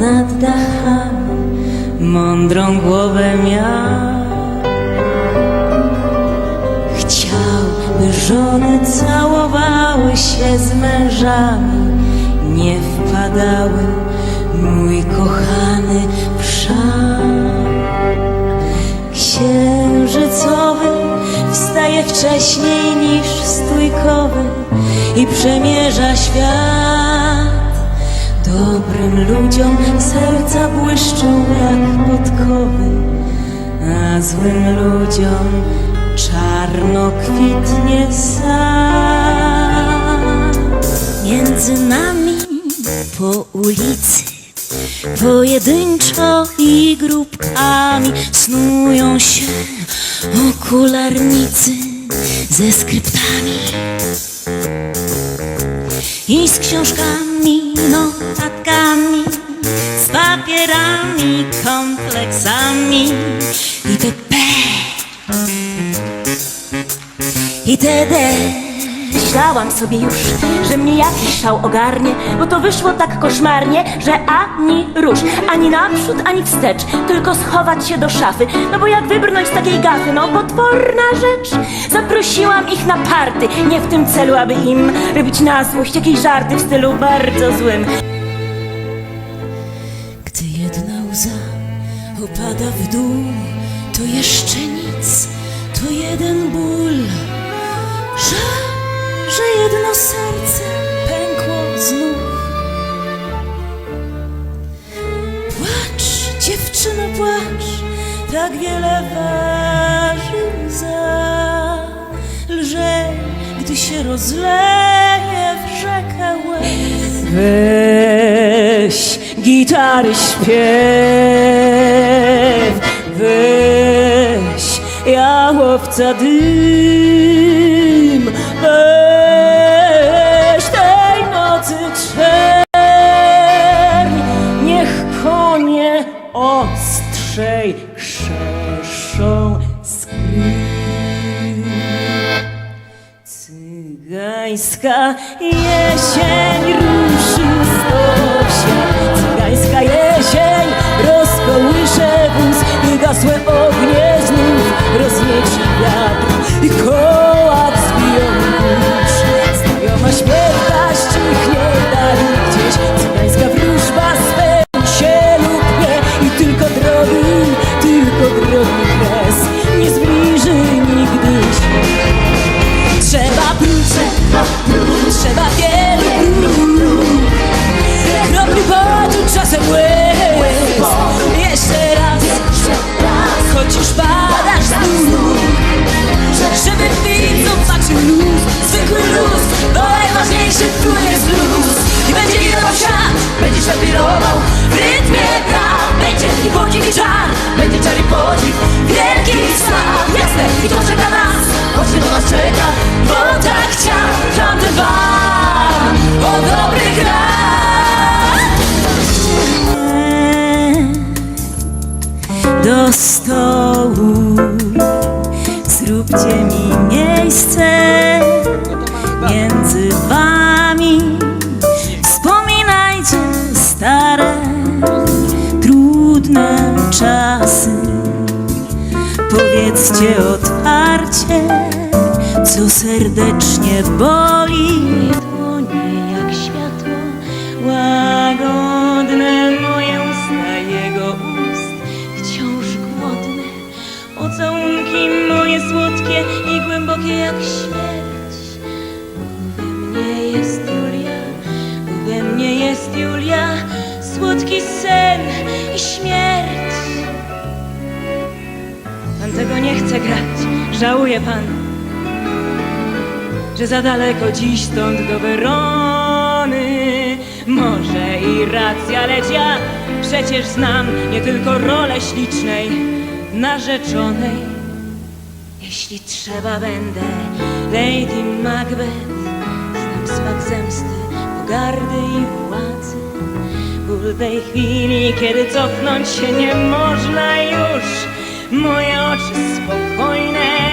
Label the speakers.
Speaker 1: Nad dachami, mądrą głowę miał. Chciał, by żony całowały się z mężami, nie wpadały, mój kochany, w szał. Księżycowy wstaje wcześniej niż stójkowy i przemierza świat. Dobrym ludziom serca błyszczą jak podkowy, a złym ludziom czarno kwitnie sad. Między nami po ulicy Pojedynczo i grupkami snują się okularnicy ze skryptami i z książkami, notatkami, z papierami, kompleksami i te P i te D.
Speaker 2: Myślałam sobie już, że mnie jakiś szał ogarnie, bo to wyszło tak koszmarnie, że ani rusz, ani naprzód, ani wstecz, tylko schować się do szafy. No bo jak wybrnąć z takiej gafy, no potworna rzecz. Zaprosiłam ich na party, nie w tym celu, aby im robić na złość jakieś żarty w stylu bardzo złym.
Speaker 1: Gdy jedna łza opada w dół, to jeszcze nic, to jeden ból. Płacz, tak wiele waży łza. Lżej, gdy się rozleje w rzekę łez. Weź gitary śpiew, weź jałowca dym, weź tej nocy czerń, niech konie ostrzej krzeszą skry. Cygańska jesień Zróbcie mi miejsce między wami. Wspominajcie stare, trudne czasy. Powiedzcie otwarcie, co serdecznie boli. Mnie jest Julia, we mnie jest Julia, słodki sen i śmierć. Pan tego nie chce grać, żałuje pan, że za daleko dziś stąd do Werony. Może i racja, lecz ja przecież znam nie tylko rolę ślicznej narzeczonej. Jeśli trzeba będę Lady Macbeth, smak zemsty, pogardy i władzy. Ból tej chwili, kiedy cofnąć się nie można już. Moje oczy spokojne